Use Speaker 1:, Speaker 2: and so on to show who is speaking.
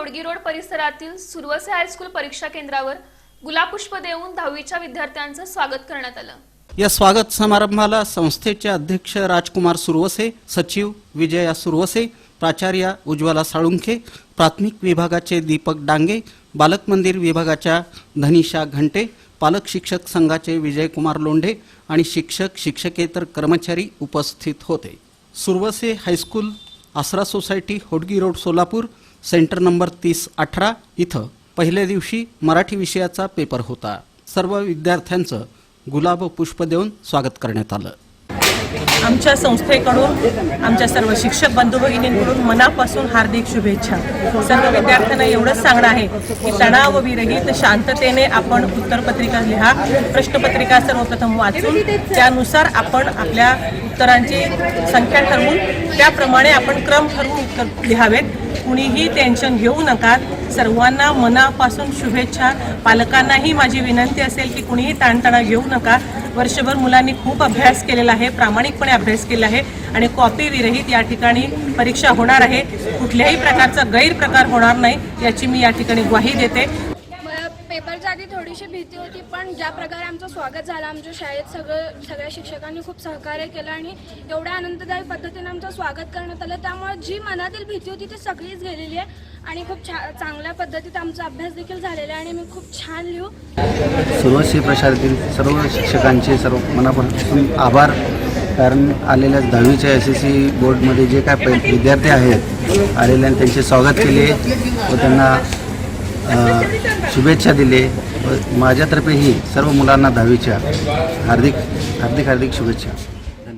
Speaker 1: Hodgi road परिसरातील Suravase high school परीक्षा केंद्रावर गुलाबपुष्प देऊन दहावीच्या विद्यार्थ्यांचं स्वागत करण्यात आलं.
Speaker 2: या स्वागत समारंभाला संस्थेचे अध्यक्ष राजकुमार सुरवसे सचिव विजया सुरवसे प्राचार्या उज्ज्वला साळुंखे प्राथमिक विभागाचे दीपक डांगे बालक मंदिर विभागाच्या धनिषा घंटे पालक शिक्षक संघाचे विजयकुमार लोंढे आणि शिक्षक शिक्षकेतर कर्मचारी उपस्थित होते. Suravase high school Asra society Hodgi road Solapur centre number तीस अठरा इथं पहिल्या दिवशी मराठी विषयाचा पेपर होता. सर्व विद्यार्थ्यांचं गुलाब पुष्प देऊन स्वागत करण्यात आलं.
Speaker 3: आमच्या संस्थेकडून आमच्या सर्व शिक्षक बंधू भगिनींकडून मनापासून हार्दिक शुभेच्छा. सर्व विद्यार्थ्यांना एवढंच सांगणं आहे की तणावविरहित शांततेने आपण उत्तरपत्रिका लिहा प्रश्नपत्रिका सर्वप्रथम वाचून त्यानुसार आपण आपल्या उत्तरांची संख्या ठरवून त्याप्रमाणे आपण क्रम ठरवून उत्तर लिहावेत. कुणीही टेन्शन घेऊ नका. सर्वांना मनापासून शुभेच्छा. पालकांनाही माझी विनंती असेल की कुणीही ताणतणाव घेऊ नका. वर्षभर मुलांनी खूप अभ्यास केलेला आहे प्रामाणिकपणे अभ्यास केला आहे आणि कॉपी विरहित या ठिकाणी परीक्षा होणार आहे. कुठल्याही प्रकारचा गैरप्रकार होणार नाही याची मी या ठिकाणी ग्वाही देते.
Speaker 4: पेपरच्या आधी थोडीशी भीती होती पण ज्या प्रकारे आमचं स्वागत झालं आमच्या शाळेत सगळं सगळ्या शिक्षकांनी खूप सहकार्य केलं आणि एवढ्या आनंददायी पद्धतीने आमचं स्वागत करण्यात आलं. त्यामुळे जी मनातील भीती होती ती सगळीच गेलेली आहे आणि खूप छा चांगल्या पद्धतीत आमचा अभ्यास देखील झालेला आहे आणि मी खूप छान लिहू.
Speaker 5: सुरुवातशी प्रशालेतील सर्व शिक्षकांचे सर्व मनापासून आभार. कारण आलेल्या दहावीच्या एस एस सी बोर्डमध्ये जे काय विद्यार्थी आहेत आलेल्या त्यांचे स्वागत केले व त्यांना शुभेच्छा दिले. व माझ्यातर्फेही सर्व मुलांना दहावीच्या हार्दिक हार्दिक हार्दिक शुभेच्छा.